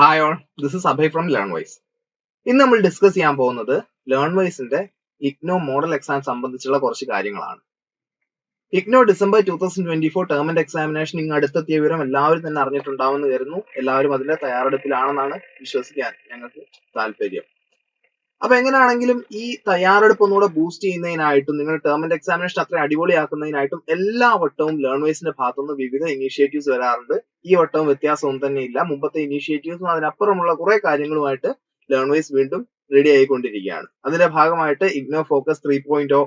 Hi all this is Abhay from LearnWise ഇന്ന് നമ്മൾ discuss ചെയ്യാൻ പോകുന്നത് ലേൺ വൈസിന്റെ ഇഗ്നോ മോഡൽ എക്സാം സംബന്ധിച്ചുള്ള കുറച്ച് കാര്യങ്ങളാണ്. IGNOU December two thousand twenty four term end examination ഇങ്ങ് അടുത്തെത്തിയ വിവരം എല്ലാവരും തന്നെ അറിഞ്ഞിട്ടുണ്ടാവുമെന്ന് കരുതുന്നു. എല്ലാവരും അതിന്റെ തയ്യാറെടുപ്പിലാണെന്നാണ് വിശ്വസിക്കാൻ ഞങ്ങൾക്ക് താല്പര്യം. അപ്പൊ എങ്ങനെയാണെങ്കിലും ഈ തയ്യാറെടുപ്പ് ഒന്നുകൂടെ ബൂസ്റ്റ് ചെയ്യുന്നതിനായിട്ടും നിങ്ങൾ ടേം ആൻഡ് എക്സാമിനേഷൻ അത്ര അടിപൊളിയാക്കുന്നതിനായിട്ടും എല്ലാ വട്ടവും ലേൺ വൈസിന്റെ ഭാഗത്തുനിന്ന് വിവിധ ഇനീഷ്യേറ്റീവ്സ് വരാറുണ്ട്. ഈ വട്ടവും വ്യത്യാസമൊന്നും തന്നെ ഇല്ല. മുമ്പത്തെ ഇനീഷ്യേറ്റീവ്സും അതിനപ്പുറമുള്ള കുറെ കാര്യങ്ങളുമായിട്ട് ലേൺ വൈസ് വീണ്ടും റെഡി ആയിക്കൊണ്ടിരിക്കുകയാണ്. അതിന്റെ ഭാഗമായിട്ട് IGNOU focus three point O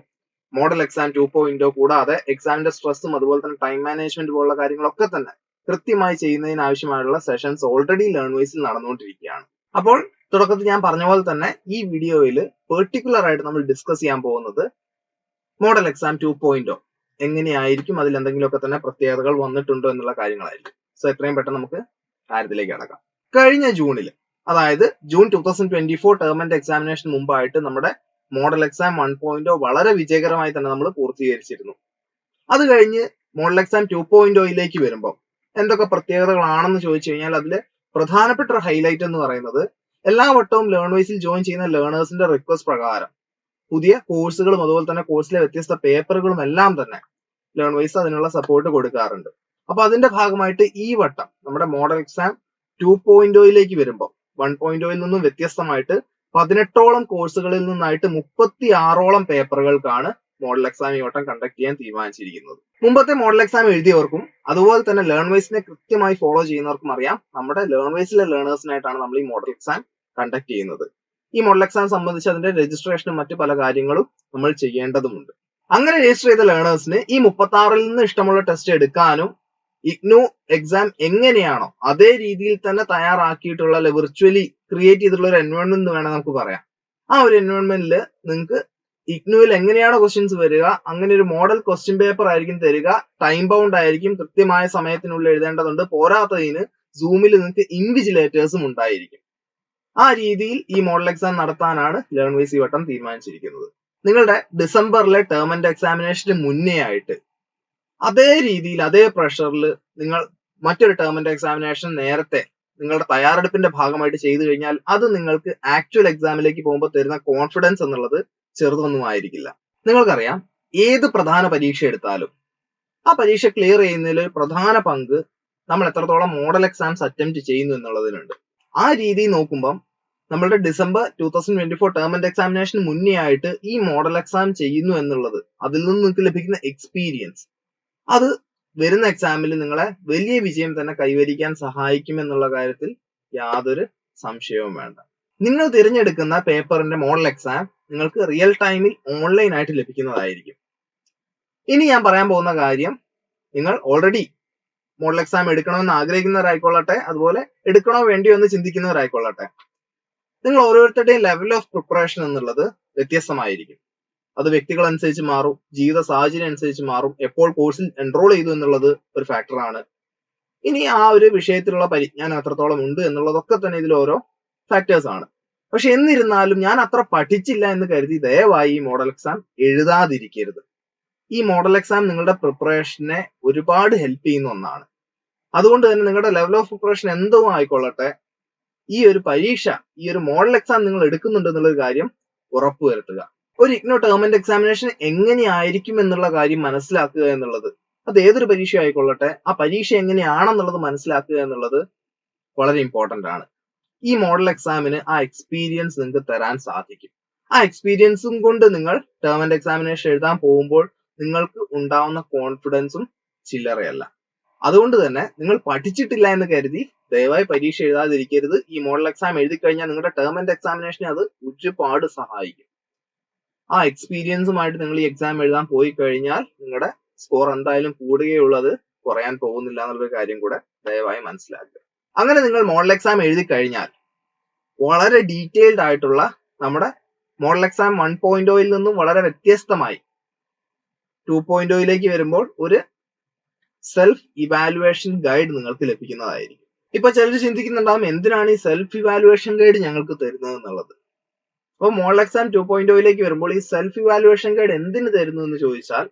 model exam two point O കൂടാതെ എക്സാമിന്റെ സ്ട്രെസ്സും അതുപോലെ തന്നെ ടൈം മാനേജ്മെന്റ് പോലുള്ള കാര്യങ്ങളൊക്കെ തന്നെ കൃത്യമായി ചെയ്യുന്നതിന് ആവശ്യമായുള്ള സെഷൻസ് ഓൾറെഡി ലേൺവേഴ്സിൽ നടന്നുകൊണ്ടിരിക്കുകയാണ്. അപ്പോൾ തുടക്കത്തിൽ ഞാൻ പറഞ്ഞ പോലെ തന്നെ ഈ വീഡിയോയിൽ പെർട്ടിക്കുലർ ആയിട്ട് നമ്മൾ ഡിസ്കസ് ചെയ്യാൻ പോകുന്നത് മോഡൽ എക്സാം ടു പോയിന്റോ എങ്ങനെയായിരിക്കും അതിൽ എന്തെങ്കിലുമൊക്കെ തന്നെ പ്രത്യേകതകൾ വന്നിട്ടുണ്ടോ എന്നുള്ള കാര്യങ്ങളായിരിക്കും. സോ എത്രയും പെട്ടെന്ന് നമുക്ക് കാര്യത്തിലേക്ക് കടക്കാം. കഴിഞ്ഞ ജൂണിൽ അതായത് June two thousand twenty four term end examination മുമ്പായിട്ട് നമ്മുടെ മോഡൽ എക്സാം വൺ പോയിന്റോ വളരെ വിജയകരമായി തന്നെ നമ്മൾ പൂർത്തീകരിച്ചിരുന്നു. അത് കഴിഞ്ഞ് മോഡൽ എക്സാം ടു പോയിന്റോയിലേക്ക് വരുമ്പോൾ എന്തൊക്കെ പ്രത്യേകതകളാണെന്ന് ചോദിച്ചു കഴിഞ്ഞാൽ അതിൽ പ്രധാനപ്പെട്ട ഒരു ഹൈലൈറ്റ് എന്ന് പറയുന്നത് എല്ലാ വട്ടവും ലേൺ വൈസിൽ ജോയിൻ ചെയ്യുന്ന ലേണേഴ്സിന്റെ റിക്വസ്റ്റ് പ്രകാരം. പുതിയ കോഴ്സുകളും അതുപോലെ തന്നെ കോഴ്സിലെ വ്യത്യസ്ത പേപ്പറുകളും എല്ലാം തന്നെ ലേൺ വൈസ് അതിനുള്ള സപ്പോർട്ട് കൊടുക്കാറുണ്ട്. അപ്പൊ അതിന്റെ ഭാഗമായിട്ട് ഈ വട്ടം നമ്മുടെ മോഡൽ എക്സാം ടു പോയിന്റ് വരുമ്പോൾ വൺ പോയിന്റ് നിന്നും വ്യത്യസ്തമായിട്ട് പതിനെട്ടോളം കോഴ്സുകളിൽ നിന്നായിട്ട് മുപ്പത്തി ആറോളം പേപ്പറുകൾക്കാണ് മോഡൽ എക്സാം ഈ വട്ടം കണ്ടക്ട് ചെയ്യാൻ തീരുമാനിച്ചിരിക്കുന്നത്. മുമ്പത്തെ മോഡൽ എക്സാം എഴുതിയവർക്കും അതുപോലെ തന്നെ ലേൺ വൈസിനെ കൃത്യമായി ഫോളോ ചെയ്യുന്നവർക്കും അറിയാം. നമ്മുടെ ലേൺ വൈസിലെ ലേണേഴ്സിനായിട്ടാണ് നമ്മൾ ഈ മോഡൽ എക്സാം കണ്ടക്ട് ചെയ്യുന്നത്. ഈ മോഡൽ എക്സാം സംബന്ധിച്ച് അതിന്റെ രജിസ്ട്രേഷനും മറ്റു പല കാര്യങ്ങളും നമ്മൾ ചെയ്യേണ്ടതുമുണ്ട്. അങ്ങനെ രജിസ്റ്റർ ചെയ്ത ലേണേഴ്സിന് ഈ മുപ്പത്തി ആറിൽ നിന്ന് ഇഷ്ടമുള്ള ടെസ്റ്റ് എടുക്കാനും ഇഗ്നു എക്സാം എങ്ങനെയാണോ അതേ രീതിയിൽ തന്നെ തയ്യാറാക്കിയിട്ടുള്ള വിർച്വലി ക്രിയേറ്റ് ചെയ്തിട്ടുള്ള ഒരു എൻവയോൺമെന്റ് വേണം നമുക്ക് പറയാം. ആ ഒരു എൻവയോൺമെന്റിൽ നിങ്ങൾക്ക് ഇഗ്നുവിൽ എങ്ങനെയാണ് ക്വസ്റ്റ്യൻസ് വരിക അങ്ങനെ ഒരു മോഡൽ ക്വസ്റ്റ്യൻ പേപ്പർ ആയിരിക്കും തരിക ടൈം ബൗണ്ട് ആയിരിക്കും കൃത്യമായ സമയത്തിനുള്ളിൽ എഴുതേണ്ടതുണ്ട് പോരാത്തതിന് സൂമിൽ നിങ്ങൾക്ക് ഇൻവിജിലേറ്റേഴ്സും ഉണ്ടായിരിക്കും. ആ രീതിയിൽ ഈ മോഡൽ എക്സാം നടത്താനാണ് ലേൺ വൈസ് ഈ വട്ടം തീരുമാനിച്ചിരിക്കുന്നത്. നിങ്ങളുടെ ഡിസംബറിലെ ടേം ആൻഡ് എക്സാമിനേഷന് മുന്നേ ആയിട്ട് അതേ രീതിയിൽ അതേ പ്രഷറിൽ നിങ്ങൾ മറ്റൊരു ടേം ആൻഡ് എക്സാമിനേഷൻ നേരത്തെ നിങ്ങളുടെ തയ്യാറെടുപ്പിന്റെ ഭാഗമായിട്ട് ചെയ്തു കഴിഞ്ഞാൽ അത് നിങ്ങൾക്ക് ആക്ച്വൽ എക്സാമിലേക്ക് പോകുമ്പോൾ തരുന്ന കോൺഫിഡൻസ് എന്നുള്ളത് ചെറുതൊന്നും ആയിരിക്കില്ല നിങ്ങൾക്കറിയാം ഏത് പ്രധാന പരീക്ഷ എടുത്താലും ആ പരീക്ഷ ക്ലിയർ ചെയ്യുന്നതിൽ ഒരു പ്രധാന പങ്ക് നമ്മൾ എത്രത്തോളം മോഡൽ എക്സാംസ് അറ്റംപ്റ്റ് ചെയ്യുന്നു എന്നുള്ളതിനുണ്ട്. ആ രീതി നോക്കുമ്പം നമ്മളുടെ December two thousand twenty four term end എക്സാമിനേഷന് മുന്നേ ആയിട്ട് ഈ മോഡൽ എക്സാം ചെയ്യുന്നു എന്നുള്ളത് അതിൽ നിന്ന് നിങ്ങൾക്ക് ലഭിക്കുന്ന എക്സ്പീരിയൻസ് അത് വരുന്ന എക്സാമിൽ നിങ്ങളെ വലിയ വിജയം തന്നെ കൈവരിക്കാൻ സഹായിക്കും എന്നുള്ള കാര്യത്തിൽ യാതൊരു സംശയവും വേണ്ട. നിങ്ങൾ തിരഞ്ഞെടുക്കുന്ന പേപ്പറിന്റെ മോഡൽ എക്സാം നിങ്ങൾക്ക് റിയൽ ടൈമിൽ ഓൺലൈൻ ആയിട്ട് ലഭിക്കുന്നതായിരിക്കും. ഇനി ഞാൻ പറയാൻ പോകുന്ന കാര്യം നിങ്ങൾ ഓൾറെഡി മോഡൽ എക്സാം എടുക്കണമെന്ന് ആഗ്രഹിക്കുന്നവരായിക്കൊള്ളട്ടെ അതുപോലെ എടുക്കണോ വേണ്ടിയോ എന്ന് ചിന്തിക്കുന്നവരായിക്കൊള്ളട്ടെ. നിങ്ങൾ ഓരോരുത്തരുടെയും ലെവൽ ഓഫ് പ്രിപ്പറേഷൻ എന്നുള്ളത് വ്യത്യസ്തമായിരിക്കും. അത് വ്യക്തികൾ അനുസരിച്ച് മാറും ജീവിത സാഹചര്യം അനുസരിച്ച് മാറും എപ്പോൾ കോഴ്സിൽ എൻറോൾ ചെയ്തു എന്നുള്ളത് ഒരു ഫാക്ടറാണ് ഇനി ആ ഒരു വിഷയത്തിലുള്ള പരിജ്ഞാനം എത്രത്തോളം ഉണ്ട് എന്നുള്ളതൊക്കെ തന്നെ ഇതിൽ ഓരോ ഫാക്ടേഴ്സ് ആണ്. പക്ഷെ എന്നിരുന്നാലും ഞാൻ അത്ര പഠിച്ചില്ല എന്ന് കരുതി ദയവായി ഈ മോഡൽ എക്സാം എഴുതാതിരിക്കരുത്. ഈ മോഡൽ എക്സാം നിങ്ങളുടെ പ്രിപ്പറേഷനെ ഒരുപാട് ഹെൽപ്പ് ചെയ്യുന്ന ഒന്നാണ്. അതുകൊണ്ട് തന്നെ നിങ്ങളുടെ ലെവൽ ഓഫ് പ്രിപ്പറേഷൻ എന്തോ ആയിക്കൊള്ളട്ടെ. ഈ ഒരു പരീക്ഷ ഈ ഒരു മോഡൽ എക്സാം നിങ്ങൾ എടുക്കുന്നുണ്ട് എന്നുള്ളൊരു കാര്യം ഉറപ്പുവരുത്തുക ഒരു ഇഗ്നോ ടേം ആൻഡ് എക്സാമിനേഷൻ എങ്ങനെയായിരിക്കും എന്നുള്ള കാര്യം മനസ്സിലാക്കുക എന്നുള്ളത് അത് ഏതൊരു പരീക്ഷ ആയിക്കൊള്ളട്ടെ ആ പരീക്ഷ എങ്ങനെയാണെന്നുള്ളത് മനസ്സിലാക്കുക എന്നുള്ളത് വളരെ ഇമ്പോർട്ടന്റ് ആണ്. ഈ മോഡൽ എക്സാമിന് ആ എക്സ്പീരിയൻസ് നിങ്ങൾക്ക് തരാൻ സാധിക്കും. ആ എക്സ്പീരിയൻസും കൊണ്ട് നിങ്ങൾ ടേം ആൻഡ് എക്സാമിനേഷൻ എഴുതാൻ പോകുമ്പോൾ നിങ്ങൾക്ക് ഉണ്ടാവുന്ന കോൺഫിഡൻസും ചില്ലറയല്ല. അതുകൊണ്ട് തന്നെ നിങ്ങൾ പഠിച്ചിട്ടില്ല എന്ന് കരുതി ദയവായി പരീക്ഷ എഴുതാതിരിക്കരുത്. ഈ മോഡൽ എക്സാം എഴുതി കഴിഞ്ഞാൽ നിങ്ങളുടെ ടേം ആൻഡ് എക്സാമിനേഷനെ അത് ഒരുപാട് സഹായിക്കും. ആ എക്സ്പീരിയൻസുമായിട്ട് നിങ്ങൾ ഈ എക്സാം എഴുതാൻ പോയി കഴിഞ്ഞാൽ നിങ്ങളുടെ സ്കോർ എന്തായാലും കൂടുകയുള്ളത് കുറയാൻ പോകുന്നില്ല എന്നുള്ളൊരു കാര്യം കൂടെ ദയവായി മനസ്സിലാക്കുക. അങ്ങനെ നിങ്ങൾ മോഡൽ എക്സാം എഴുതി കഴിഞ്ഞാൽ വളരെ ഡീറ്റെയിൽഡ് ആയിട്ടുള്ള നമ്മുടെ മോഡൽ എക്സാം വൺ പോയിന്റ് ഓയിൽ നിന്നും വളരെ വ്യത്യസ്തമായി ടു പോയിന്റ് ഓയിലേക്ക് വരുമ്പോൾ ഒരു സെൽഫ് ഇവാലുവേഷൻ ഗൈഡ് നിങ്ങൾക്ക് ലഭിക്കുന്നതായിരിക്കും. ഇപ്പൊ ചിലർ ചിന്തിക്കുന്നുണ്ടാവും എന്തിനാണ് ഈ സെൽഫ് ഇവാലുവേഷൻ ഗൈഡ് ഞങ്ങൾക്ക് തരുന്നത് എന്നുള്ളത്? അപ്പൊ മോഡൽ എക്സാം ടു പോയിന്റ് ഓയിലേക്ക് വരുമ്പോൾ ഈ സെൽഫ് ഇവാലുവേഷൻ ഗൈഡ് എന്തിന് തരുന്നു എന്ന് ചോദിച്ചാൽ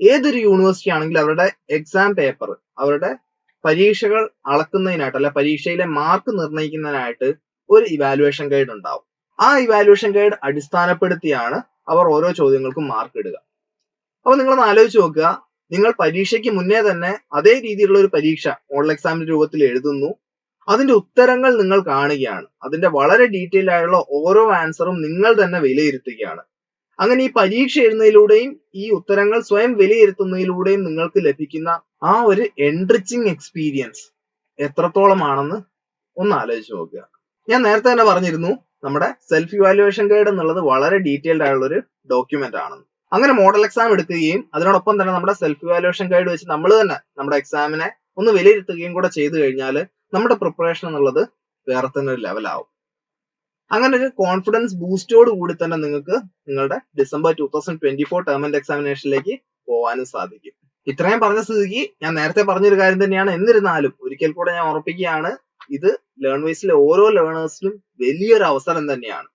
ഏതൊരു യൂണിവേഴ്സിറ്റി ആണെങ്കിലും അവരുടെ എക്സാം പേപ്പർ അവരുടെ പരീക്ഷകൾ അളക്കുന്നതിനായിട്ട് അല്ലെ പരീക്ഷയിലെ മാർക്ക് നിർണയിക്കുന്നതിനായിട്ട് ഒരു ഇവാലുവേഷൻ ഗൈഡ് ഉണ്ടാവും. ആ ഇവാലുവേഷൻ ഗൈഡ് അടിസ്ഥാനപ്പെടുത്തിയാണ് അവർ ഓരോ ചോദ്യങ്ങൾക്കും മാർക്ക് ഇടുക. അപ്പൊ നിങ്ങളൊന്ന് ആലോചിച്ച് നോക്കുക. നിങ്ങൾ പരീക്ഷയ്ക്ക് മുന്നേ തന്നെ അതേ രീതിയിലുള്ള ഒരു പരീക്ഷ മോഡൽ എക്സാമിന്റെ രൂപത്തിൽ എഴുതുന്നു. അതിന്റെ ഉത്തരങ്ങൾ നിങ്ങൾ കാണുകയാണ്. അതിന്റെ വളരെ ഡീറ്റെയിൽ ആയുള്ള ഓരോ ആൻസറും നിങ്ങൾ തന്നെ വിലയിരുത്തുകയാണ്. അങ്ങനെ ഈ പരീക്ഷ എഴുതുന്നതിലൂടെയും ഈ ഉത്തരങ്ങൾ സ്വയം വിലയിരുത്തുന്നതിലൂടെയും നിങ്ങൾക്ക് ലഭിക്കുന്ന ആ ഒരു എൻട്രിച്ചിങ് എക്സ്പീരിയൻസ് എത്രത്തോളമാണെന്ന് ഒന്ന് ആലോചിച്ച് നോക്കുക. ഞാൻ നേരത്തെ തന്നെ പറഞ്ഞിരുന്നു നമ്മുടെ സെൽഫ് ഇവാലുവേഷൻ ഗൈഡ് എന്നുള്ളത് വളരെ ഡീറ്റെയിൽഡ് ആയുള്ള ഒരു ഡോക്യുമെന്റ് ആണ്. അങ്ങനെ മോഡൽ എക്സാം എടുക്കുകയും അതിനോടൊപ്പം തന്നെ നമ്മുടെ സെൽഫ് ഇവാലുവേഷൻ ഗൈഡ് വെച്ച് നമ്മൾ തന്നെ നമ്മുടെ എക്സാമിനെ ഒന്ന് വിലയിരുത്തുകയും കൂടെ ചെയ്തു കഴിഞ്ഞാൽ നമ്മുടെ പ്രിപ്പറേഷൻ എന്നുള്ളത് വേറെ തന്നെ ഒരു ലെവലാവും അങ്ങനെ ഒരു കോൺഫിഡൻസ് ബൂസ്റ്റോട് കൂടി തന്നെ നിങ്ങൾക്ക് നിങ്ങളുടെ December two thousand twenty four term end എക്സാമിനേഷനിലേക്ക് പോകാനും സാധിക്കും. ഇത്രയും പറഞ്ഞ സ്ഥിതിക്ക് ഞാൻ നേരത്തെ പറഞ്ഞൊരു കാര്യം തന്നെയാണ്. എന്നിരുന്നാലും ഒരിക്കൽ കൂടെ ഞാൻ ഉറപ്പിക്കുകയാണ് ഇത് ലേൺ വൈസിലെ ഓരോ ലേണേഴ്സിനും വലിയൊരു അവസരം തന്നെയാണ്.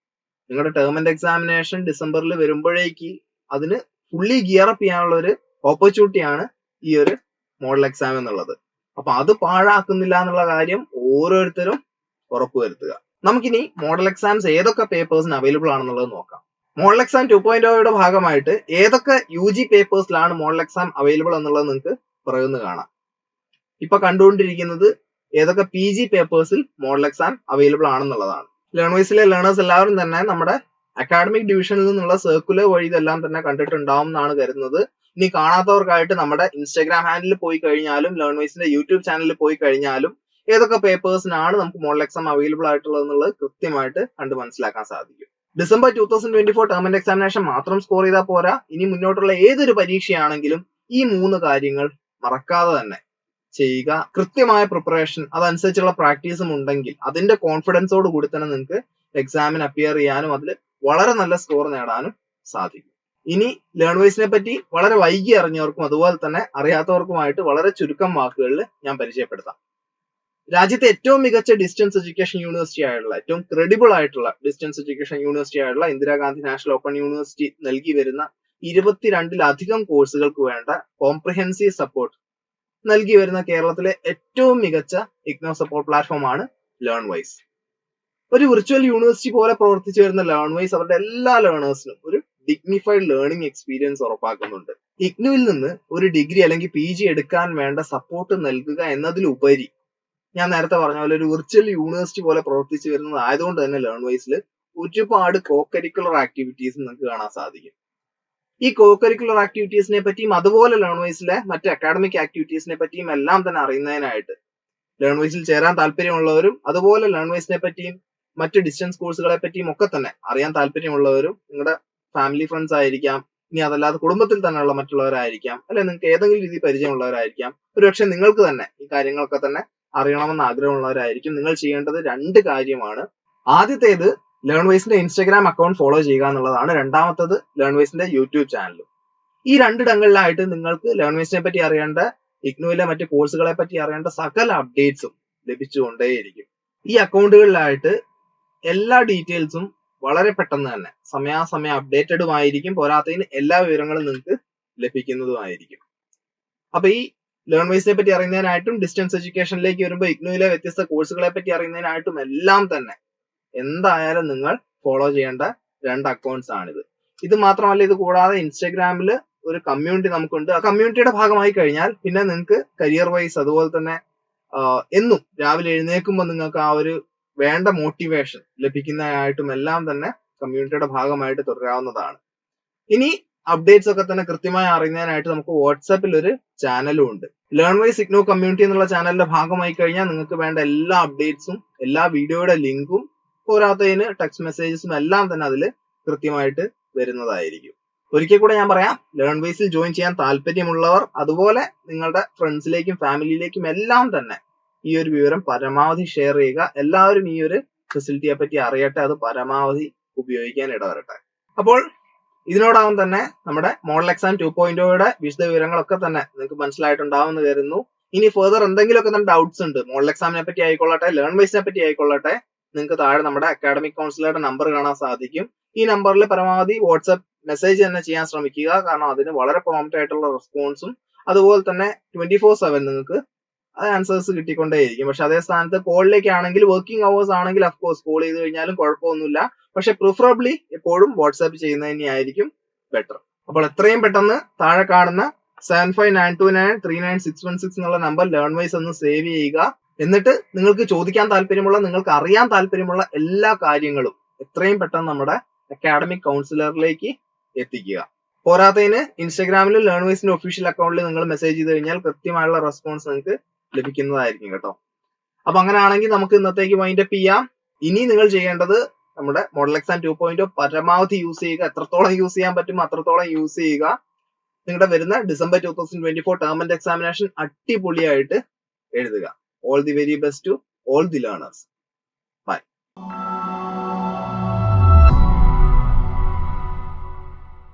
നിങ്ങളുടെ ടേം ആൻഡ് എക്സാമിനേഷൻ ഡിസംബറിൽ വരുമ്പോഴേക്ക് അതിന് ഫുള്ളി ഗിയർ അപ്പ് ചെയ്യാനുള്ള ഒരു ഓപ്പർച്യൂണിറ്റിയാണ് ഈ ഒരു മോഡൽ എക്സാം എന്നുള്ളത്. അപ്പൊ അത് പാഴാക്കുന്നില്ല എന്നുള്ള കാര്യം ഓരോരുത്തരും ഉറപ്പുവരുത്തുക. നമുക്കിനി മോഡൽ എക്സാംസ് ഏതൊക്കെ പേപ്പേഴ്സിന് അവൈലബിൾ ആണെന്നുള്ളത് നോക്കാം. മോഡൽ എക്സാം ടു പോയിന്റ് ഓയുടെ ഭാഗമായിട്ട് ഏതൊക്കെ യു ജി പേപ്പേഴ്സിലാണ് മോഡൽ എക്സാം അവൈലബിൾ എന്നുള്ളത് നിങ്ങൾക്ക് പറയുന്നു കാണാം. ഇപ്പൊ കണ്ടുകൊണ്ടിരിക്കുന്നത് ഏതൊക്കെ പി ജി പേപ്പേഴ്സിൽ മോഡൽ എക്സാം അവൈലബിൾ ആണെന്നുള്ളതാണ്. ലേണേഴ്സിലെ ലേണേഴ്സ് എല്ലാവരും തന്നെ നമ്മുടെ അക്കാഡമിക് ഡിവിഷനിൽ നിന്നുള്ള സർക്കുലർ വഴി ഇതെല്ലാം തന്നെ കണ്ടിട്ടുണ്ടാവും എന്നാണ് കരുതുന്നത്. ഇനി കാണാത്തവർക്കായിട്ട് നമ്മുടെ ഇൻസ്റ്റാഗ്രാം ഹാൻഡിൽ പോയി കഴിഞ്ഞാലും ലേൺ വൈസിന്റെ യൂട്യൂബ് ചാനലിൽ പോയി കഴിഞ്ഞാലും ഏതൊക്കെ പേപ്പേഴ്സിനാണ് നമുക്ക് മോഡൽ എക്സാം അവൈലബിൾ ആയിട്ടുള്ളത് എന്നുള്ളത് കൃത്യമായിട്ട് കണ്ട് മനസ്സിലാക്കാൻ സാധിക്കും. December two thousand twenty four term examination മാത്രം സ്കോർ ചെയ്താൽ പോരാ. ഇനി മുന്നോട്ടുള്ള ഏതൊരു പരീക്ഷയാണെങ്കിലും ഈ മൂന്ന് കാര്യങ്ങൾ മറക്കാതെ തന്നെ ചെയ്യുക. കൃത്യമായ പ്രിപ്പറേഷൻ അതനുസരിച്ചുള്ള പ്രാക്ടീസും ഉണ്ടെങ്കിൽ അതിന്റെ കോൺഫിഡൻസോട് കൂടി തന്നെ നിങ്ങൾക്ക് എക്സാമിന് അപ്പിയർ ചെയ്യാനും അതിൽ വളരെ നല്ല സ്കോർ നേടാനും സാധിക്കും. ഇനി ലേൺ വൈസിനെ പറ്റി വളരെ വൈകി അറിഞ്ഞവർക്കും അതുപോലെ തന്നെ അറിയാത്തവർക്കുമായിട്ട് വളരെ ചുരുക്കം വാക്കുകളിൽ ഞാൻ പരിചയപ്പെടുത്താം. രാജ്യത്തെ ഏറ്റവും മികച്ച ഡിസ്റ്റൻസ് എഡ്യൂക്കേഷൻ യൂണിവേഴ്സിറ്റി ആയിട്ടുള്ള ഏറ്റവും ക്രെഡിബിൾ ആയിട്ടുള്ള ഡിസ്റ്റൻസ് എഡ്യൂക്കേഷൻ യൂണിവേഴ്സിറ്റി ആയിട്ടുള്ള ഇന്ദിരാഗാന്ധി നാഷണൽ ഓപ്പൺ യൂണിവേഴ്സിറ്റി നൽകി വരുന്ന ഇരുപത്തിരണ്ടിലധികം കോഴ്സുകൾക്ക് വേണ്ട കോംപ്രിഹെൻസീവ് സപ്പോർട്ട് നൽകി വരുന്ന കേരളത്തിലെ ഏറ്റവും മികച്ച ഇഗ്നോ സപ്പോർട്ട് പ്ലാറ്റ്ഫോം ആണ് ലേൺ വൈസ് ഒരു വിർച്വൽ യൂണിവേഴ്സിറ്റി പോലെ പ്രവർത്തിച്ചു വരുന്ന ലേൺ വൈസ് അവരുടെ എല്ലാ ലേണേഴ്സിനും ഒരു ഡിഗ്നിഫൈഡ് ലേണിംഗ് എക്സ്പീരിയൻസ് ഉറപ്പാക്കുന്നുണ്ട്. ഇഗ്നുവിൽ നിന്ന് ഒരു ഡിഗ്രി അല്ലെങ്കിൽ പി ജി എടുക്കാൻ വേണ്ട സപ്പോർട്ട് നൽകുക എന്നതിലുപരി ഞാൻ നേരത്തെ പറഞ്ഞ പോലെ ഒരു വിർച്വൽ യൂണിവേഴ്സിറ്റി പോലെ പ്രവർത്തിച്ചു വരുന്നത് ആയതുകൊണ്ട് തന്നെ ലേൺ വൈസിൽ ഒരുപാട് കോ കരിക്കുലർ ആക്ടിവിറ്റീസ് നിങ്ങൾക്ക് കാണാൻ സാധിക്കും. ഈ കോ കരിക്കുലർ ആക്ടിവിറ്റീസിനെ പറ്റിയും അതുപോലെ ലേൺ വൈസിലെ മറ്റ് അക്കാഡമിക് ആക്ടിവിറ്റീസിനെ പറ്റിയും എല്ലാം തന്നെ അറിയുന്നതിനായിട്ട് ലേൺ വൈസിൽ ചേരാൻ താല്പര്യമുള്ളവരും അതുപോലെ ലേൺ വൈസിനെ പറ്റിയും മറ്റ് ഡിസ്റ്റൻസ് കോഴ്സുകളെ പറ്റിയും ഒക്കെ തന്നെ അറിയാൻ താല്പര്യമുള്ളവരും നിങ്ങളുടെ ഫാമിലി ഫ്രണ്ട്സ് ആയിരിക്കാം ഇനി അതല്ലാതെ കുടുംബത്തിൽ തന്നെയുള്ള മറ്റുള്ളവരായിരിക്കാം അല്ലെ നിങ്ങൾക്ക് ഏതെങ്കിലും രീതിയിൽ പരിചയമുള്ളവരായിരിക്കാം. ഒരുപക്ഷെ നിങ്ങൾക്ക് തന്നെ ഈ കാര്യങ്ങളൊക്കെ തന്നെ അറിയണമെന്ന് ആഗ്രഹമുള്ളവരായിരിക്കും. നിങ്ങൾ ചെയ്യേണ്ടത് രണ്ട് കാര്യമാണ്. ആദ്യത്തേത് ലേൺ വൈസിന്റെ ഇൻസ്റ്റാഗ്രാം അക്കൗണ്ട് ഫോളോ ചെയ്യുക എന്നുള്ളതാണ്. രണ്ടാമത്തത് ലേൺ വൈസിന്റെ യൂട്യൂബ് ചാനലും. ഈ രണ്ടിടങ്ങളിലായിട്ട് നിങ്ങൾക്ക് ലേൺ വൈസിനെ പറ്റി അറിയേണ്ട ഇഗ്നോയിലെ മറ്റ് കോഴ്സുകളെ പറ്റി അറിയേണ്ട സകല അപ്ഡേറ്റ്സും ലഭിച്ചുകൊണ്ടേയിരിക്കും. ഈ അക്കൗണ്ടുകളിലായിട്ട് എല്ലാ ഡീറ്റെയിൽസും വളരെ പെട്ടെന്ന് തന്നെ സമയാസമയം അപ്ഡേറ്റഡും ആയിരിക്കും പോരാത്തതിന് എല്ലാ വിവരങ്ങളും നിങ്ങൾക്ക് ലഭിക്കുന്നതുമായിരിക്കും. അപ്പൊ ഈ ലേൺ വൈസിനെ പറ്റി അറിയുന്നതിനായിട്ടും ഡിസ്റ്റൻസ് എഡ്യൂക്കേഷനിലേക്ക് വരുമ്പോൾ ഇഗ്നുവിലെ വ്യത്യസ്ത കോഴ്സുകളെ പറ്റി അറിയുന്നതിനായിട്ടും എല്ലാം തന്നെ എന്തായാലും നിങ്ങൾ ഫോളോ ചെയ്യേണ്ട രണ്ട് അക്കൗണ്ട്സ് ആണിത്. ഇത് മാത്രമല്ല ഇത് കൂടാതെ ഇൻസ്റ്റാഗ്രാമിൽ ഒരു കമ്മ്യൂണിറ്റി നമുക്കുണ്ട്. ആ കമ്മ്യൂണിറ്റിയുടെ ഭാഗമായി കഴിഞ്ഞാൽ പിന്നെ നിങ്ങൾക്ക് കരിയർ വൈസ് അതുപോലെ തന്നെ എന്നും രാവിലെ എഴുന്നേൽക്കുമ്പോൾ നിങ്ങൾക്ക് ആ ഒരു വേണ്ട മോട്ടിവേഷൻ ലഭിക്കുന്നതായിട്ടും എല്ലാം തന്നെ കമ്മ്യൂണിറ്റിയുടെ ഭാഗമായിട്ട് തുടരാവുന്നതാണ്. ഇനി അപ്ഡേറ്റ്സ് ഒക്കെ തന്നെ കൃത്യമായി അറിയുന്നതിനായിട്ട് നമുക്ക് വാട്സാപ്പിൽ ഒരു ചാനലും ഉണ്ട്. ലേൺ വൈ സിഗ്നോ കമ്മ്യൂണിറ്റി എന്നുള്ള ചാനലിന്റെ ഭാഗമായി കഴിഞ്ഞാൽ നിങ്ങൾക്ക് വേണ്ട എല്ലാ അപ്ഡേറ്റ്സും എല്ലാ വീഡിയോയുടെ ലിങ്കും പോരാത്തതിന് ടെക്സ്റ്റ് മെസ്സേജസും എല്ലാം തന്നെ അതിൽ കൃത്യമായിട്ട് വരുന്നതായിരിക്കും. ഒരിക്കൽ കൂടെ ഞാൻ പറയാം ലേൺ വൈസിൽ ജോയിൻ ചെയ്യാൻ താല്പര്യമുള്ളവർ അതുപോലെ നിങ്ങളുടെ ഫ്രണ്ട്സിലേക്കും ഫാമിലിയിലേക്കും എല്ലാം തന്നെ ഈ ഒരു വിവരം പരമാവധി ഷെയർ ചെയ്യുക. എല്ലാവരും ഈ ഒരു ഫെസിലിറ്റിയെ പറ്റി അറിയട്ടെ അത് പരമാവധി ഉപയോഗിക്കാൻ ഇടവരട്ടെ. അപ്പോൾ ഇതിനോടകം തന്നെ നമ്മുടെ മോഡൽ എക്സാം ടു പോയിന്റോയുടെ വിശദ വിവരങ്ങളൊക്കെ തന്നെ നിങ്ങൾക്ക് മനസ്സിലായിട്ടുണ്ടാവും എന്ന് കരുതുന്നു. ഇനി ഫെർദർ എന്തെങ്കിലുമൊക്കെ തന്നെ ഡൗട്ട്സ് ഉണ്ട് മോഡൽ എക്സാമിനെ പറ്റി ആയിക്കൊള്ളട്ടെ ലേൺ വൈസിനെ പറ്റി ആയിക്കൊള്ളട്ടെ നിങ്ങൾക്ക് താഴെ നമ്മുടെ അക്കാഡമിക് കൗൺസിലറുടെ നമ്പർ കാണാൻ സാധിക്കും. ഈ നമ്പറിൽ പരമാവധി വാട്സ്ആപ്പ് മെസ്സേജ് തന്നെ ചെയ്യാൻ ശ്രമിക്കുക കാരണം അതിന് വളരെ പ്രോംപ്റ്റ് ആയിട്ടുള്ള റെസ്പോൺസും അതുപോലെ തന്നെ ട്വന്റി ഫോർ സെവൻ നിങ്ങൾക്ക് ആൻസേഴ്സ് കിട്ടിക്കൊണ്ടേയിരിക്കും. പക്ഷെ അതേ സ്ഥാനത്ത് കോളിലേക്ക് ആണെങ്കിൽ വർക്കിംഗ് അവേഴ്സ് ആണെങ്കിൽ അഫ്കോഴ്സ് കോൾ ചെയ്ത് കഴിഞ്ഞാലും കുഴപ്പമൊന്നുമില്ല. പക്ഷെ പ്രിഫറബ്ലി എപ്പോഴും വാട്സാപ്പ് ചെയ്യുന്നത് തന്നെയായിരിക്കും ബെറ്റർ അപ്പോൾ എത്രയും പെട്ടെന്ന് താഴെ കാണുന്ന seven five nine two nine three nine six one six എന്നുള്ള നമ്പർ ലേൺ വൈസ് ഒന്ന് സേവ് ചെയ്യുക. എന്നിട്ട് നിങ്ങൾക്ക് ചോദിക്കാൻ താല്പര്യമുള്ള നിങ്ങൾക്ക് അറിയാൻ താല്പര്യമുള്ള എല്ലാ കാര്യങ്ങളും എത്രയും പെട്ടെന്ന് നമ്മുടെ അക്കാഡമിക് കൗൺസിലറിലേക്ക് എത്തിക്കുക. പോരാത്തതിന് ഇൻസ്റ്റാഗ്രാമിൽ ലേൺ വൈസിന്റെ ഒഫീഷ്യൽ അക്കൗണ്ടിൽ നിങ്ങൾ മെസ്സേജ് ചെയ്ത് കഴിഞ്ഞാൽ കൃത്യമായുള്ള റെസ്പോൺസ് നിങ്ങൾക്ക് ലഭിക്കുന്നതായിരിക്കും കേട്ടോ. അപ്പൊ അങ്ങനെയാണെങ്കിൽ നമുക്ക് ഇന്നത്തേക്ക് വൈൻഡപ്പ് ചെയ്യാം. ഇനി നിങ്ങൾ ചെയ്യേണ്ടത് നമ്മുടെ മോഡൽ എക്സാം ടു പോയിന്റ് പരമാവധി യൂസ് ചെയ്യുക എത്രത്തോളം യൂസ് ചെയ്യാൻ പറ്റുമോ അത്രത്തോളം യൂസ് ചെയ്യുക. നിങ്ങളുടെ വരുന്ന December two thousand twenty four term end examination അടിപൊളിയായിട്ട് എഴുതുക. All the very best to all the learners bye